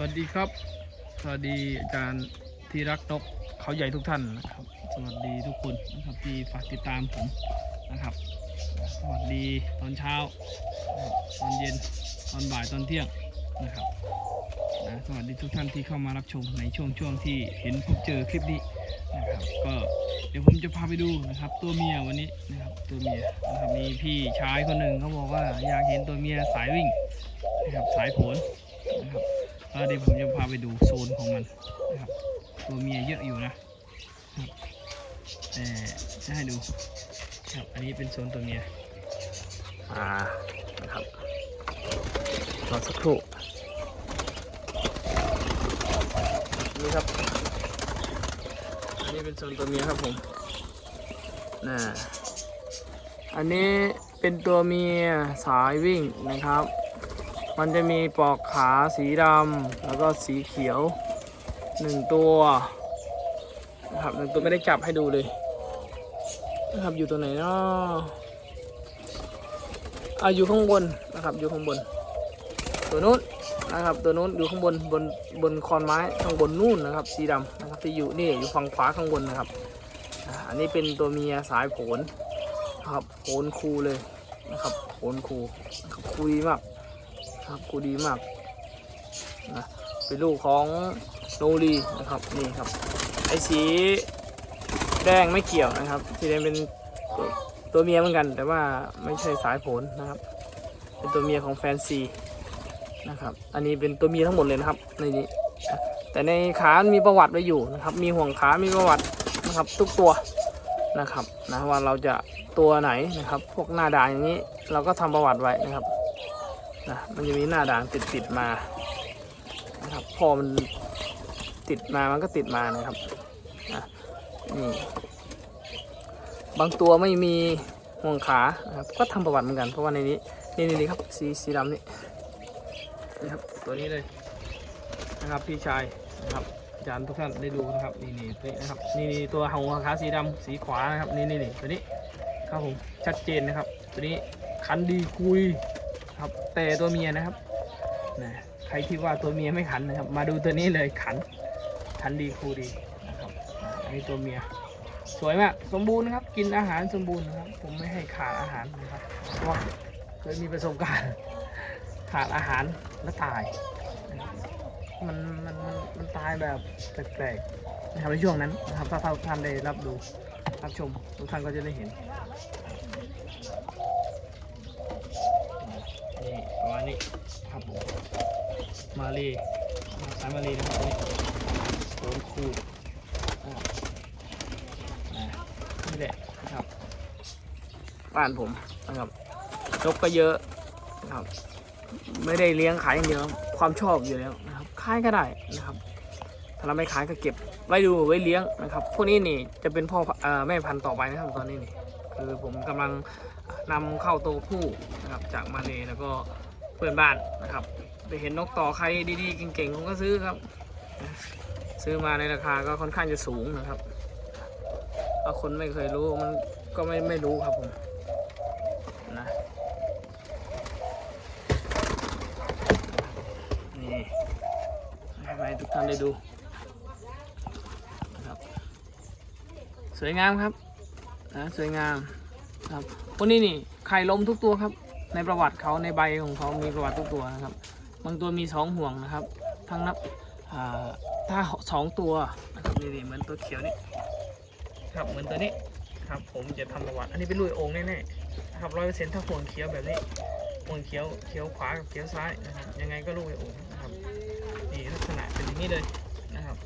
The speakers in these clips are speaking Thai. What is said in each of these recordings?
วัสดีครับ สวัสดีอาจารย์ที่รักนกเขาใหญ่ทุกท่านนะครับ สวัสดีทุกคนนะครับที่ฝากติดตามผมนะครับ สวัสดีตอนเช้า ตอนเย็น ตอนบ่าย ตอนเที่ยงนะครับนะสวัสดีทุกท่านที่เข้ามารับชมในช่วงช่วงที่เห็นพบเจอคลิปนี้นะครับ ก็เดี๋ยวผมจะพาไปดูนะครับ ตัวเมียวันนี้นะครับตัวเมียนะครับมีพี่ชายคนหนึ่งเขาบอกว่าอยากเห็นตัวเมียสายวิ่งนะครับสายโผลนะครับ แล้วเดี๋ยวผมจะพาไปดูโซนของมันนะครับ ตัวเมียเยอะอยู่นะแต่จะให้ดูครับ อันนี้เป็นโซนตัวเมียอ่านะครับรอสักครู่นี่ครับ อันนี้เป็นโซนตัวเมียครับผมน่ะอันนี้เป็นตัวเมียสายวิ่งนะครับ มันจะมีปลอกขาสีดำแล้วก็สีเขียวหนึ่งตัวนะครับหนึ่งตัวไม่ได้จับให้ดูเลยนะครับอยู่ตัวไหนเนาะอะอยู่ข้างบนนะครับอยู่ข้างบน ตัวนู้นนะครับตัวนู้นอยู่ข้างบนบนบนคอนไม้ข้างบนนู่นนะครับ สีดำนะครับที่อยู่นี่อยู่ฝั่งขวาข้างบนนะครับอันนี้เป็นตัวเมียสายโผนนะครับโผนคูเลยนะครับโผนคูครับคูดีมาก กูดีมากนะเป็นลูกของโนรีนะครับนี่ครับ ไอสีแดงไม่เกี่ยวนะครับ สีแดงเป็นตัวตัวเมียเหมือนกัน แต่ว่าไม่ใช่สายผลนะครับ เป็นตัวเมียของแฟนซีนะครับ อันนี้เป็นตัวเมียทั้งหมดเลยนะครับในนี้แต่ในขามีประวัติไว้อยู่นะครับ มีห่วงขา มีประวัตินะครับทุกตัวนะครับนะว่าเราจะตัวไหนนะครับ พวกหน้าด่างอย่างนี้ เราก็ทำประวัติไว้นะครับ นะมันจะมีหน้าด่างติดติดมานะครับพอมันติดมามันก็ติดมานะครับนะนี่บางตัวไม่มีห่วงขานะครับก็ทำประวัติเหมือนกัน เพราะว่าในนี้นี่นี่นครับสีสีดำนี่นี่ครับตัวนี้เลยนะครับพี่ชายนะครับอาจารย์ทุกท่านได้ดูนะครับนี่นี่ตัวนี้นะครับนี่นี่ตัวหัวขาสีดำสีขวานะครับนี่นี่นี่ตัวนี้ครับผมชัดเจนนะครับ ตัวนี้คันดีคุย ครับ แต่ตัวเมียนะครับนะใครที่ว่าตัวเมียไม่ขันนะครับ มาดูตัวนี้เลยขัน ขันดีคูดีนะครับอันนี้ตัวเมีย สวยมากสมบูรณ์นะครับ กินอาหารสมบูรณ์นะครับ ผมไม่ให้ขาดอาหารนะครับเพราะเคยมีประสบการณ์ขาดอาหารแล้วตาย มันมันมันมันตายแบบแปลกๆนะครับในช่วงนั้นนะครับถ้าท่านได้รับดูรับชมทุกท่านก็จะได้เห็นประมาณนี้ครับผม มาลีสายมาลีนะครับนี่โอนคูอ่าอ่านี่แหละนะครับบ้านผมนะครับนกก็เยอะนะครับ ไม่ได้เลี้ยงขายอย่างเดียวความชอบอยู่แล้วนะครับขายก็ได้นะครับถ้าเราไม่ขายก็เก็บไว้ดูไว้เลี้ยงนะครับ พวกนี้นี่จะเป็นพ่ออแม่พันธุ์ต่อไปนะครับตอนนี้นี่คือผมกำลังนำเข้าตัวผู้นะครับจากมาเลแล้วก็เพื่อนบ้านนะครับ ไปเห็นนกต่อใครดีๆ เก่งๆผมก็ซื้อครับ ซื้อมาในราคาก็ค่อนข้างจะสูงนะครับถ้าคนไม่เคยรู้มันก็ไม่ไม่รู้ครับผมนะนี่ให้ทุกท่านได้ดูนะครับสวยงามครับนะสวยงามครับพวกนี้นี่ไข่ล้มทุกตัวครับในประวัติเขาในใบของเขามีประวัติทุกตัวนะครับ บางตัวมีสองห่วงนะครับ ทั้งนับถ้าสองตัวนะครับนี่เหมือนตัวเขียวนี่ครับเหมือนตัวนี้ครับผมจะทำประวัติอันนี้เป็นลุยโองค์แน่ๆนะครับร้อยเปอร์เซ็นต์ถ้าห่วงเขียวแบบนี้ห่วงเขียวเขียวขวากับเขียวซ้ายนะครับยังไงก็ลุยโองค์นะครับนี่ลักษณะเป็นอย่างนี้เลยนะครับ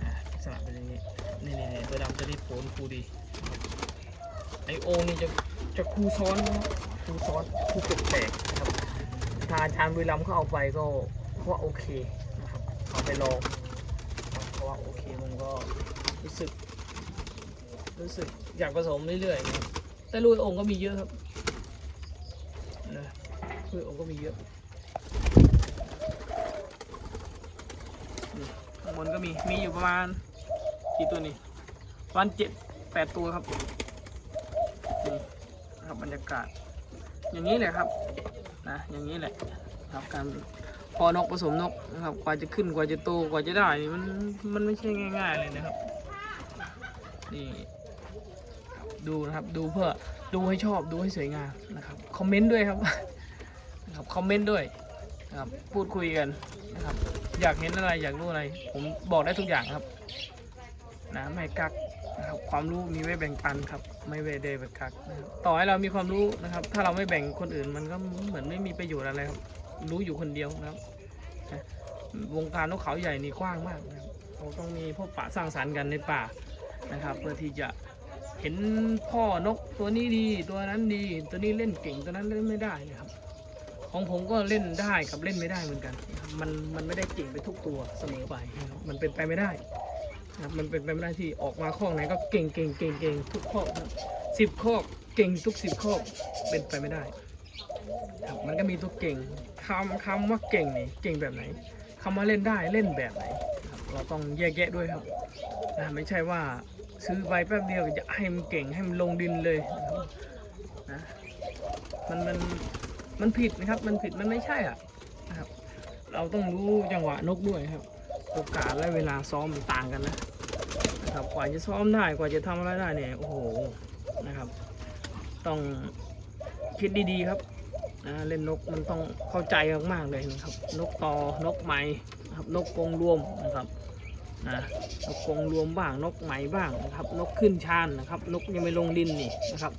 อ่าลักษณะเป็นอย่างนี้นี่นี่นี่ตัวดำตัวนี้โผล่คูดีไอโอนี่จะจะคูซ้อนคูซ้อนคูก็บแตกนะครับ ทางอาจารย์บุรีรัมเขาเอาไปก็ว่าโอเคนะครับเอาไปลองเพราะว่าโอเคมันก็รู้สึก รู้สึกอยากผสมเรื่อยๆนะครับแต่ลุยองค์ก็มีเยอะครับนะลุยองค์ก็มีเยอะนี่ข้างบนก็มีมีอยู่ประมาณกี่ตัวนี่ประมาณเจ็ดแปดตัวครับนี่ครับบรรยากาศ อย่างนี้แหละครับ นะอย่างนี้แหละครับการพอนกผสมนกนะครับกว่าจะขึ้นกว่าจะโตกว่าจะได้นี่มันมันไม่ใช่ง่าย ๆเลยนะครับนี่ดูนะครับดูเพื่อดูให้ชอบดูให้สวยงามนะครับคอมเมนต์ด้วยครับนะครับคอมเมนต์ด้วยนะครับพูดคุยกันนะครับอยากเห็นอะไรอยากรู้อะไร ผมบอกได้ทุกอย่างครับนะไม่กัก นะครับความรู้มีไว้แบ่งปันครับ ไม่ไว้ได้แบบกักนะครับต่อให้เรามีความรู้นะครับ ถ้าเราไม่แบ่งคนอื่นมันก็เหมือนไม่มีประโยชน์อะไรครับ รู้อยู่คนเดียวนะครับวงการนกเขาใหญ่นี่กว้างมากนะครับเราต้องมีพวกป่าสร้างสรรค์กันในป่านะครับ เพื่อที่จะเห็นพ่อนกตัวนี้ดี ตัวนั้นดี ตัวนี้เล่นเก่งตัวนั้นเล่นไม่ได้นะครับ ของผมก็เล่นได้กับเล่นไม่ได้เหมือนกัน มันมันไม่ได้เก่งไปทุกตัวเสมอไป มันเป็นไปไม่ได้ นะครับมันเป็นไปไม่ได้ที่ออกมาข้อไหนก็เก่งเก่งเก่งเก่งทุกข้อนะครับสิบข้อเก่งทุกสิบข้อเป็นไปไม่ได้ครับมันก็มีตัวเก่งคำคำว่าเก่งนี่เก่งแบบไหนคำว่าเล่นได้เล่นแบบไหนครับเราต้องแยกแยะด้วยครับนะไม่ใช่ว่าซื้อไปแป๊บเดียวจะให้มันเก่งให้มันลงดินเลยนะครับนะมันมันมันผิดนะครับมันผิดมันไม่ใช่อะนะครับ เราต้องรู้จังหวะนกด้วยครับ โอกาสและเวลาซ้อมมันต่างกันนะนะครับกว่าจะซ้อมได้กว่าจะทำอะไรได้เนี่ยโอ้โหนะครับ ต้องคิดดีๆครับนะเล่นนกมันต้องเข้าใจมากๆเลยนะครับ นกต่อนกไหมนะครับนกกงรวมนะครับนะนกกงรวมบ้างนกไหมบ้างนะครับ นกขึ้นชานนะครับ นกยังไม่ลงดินนี่นะครับ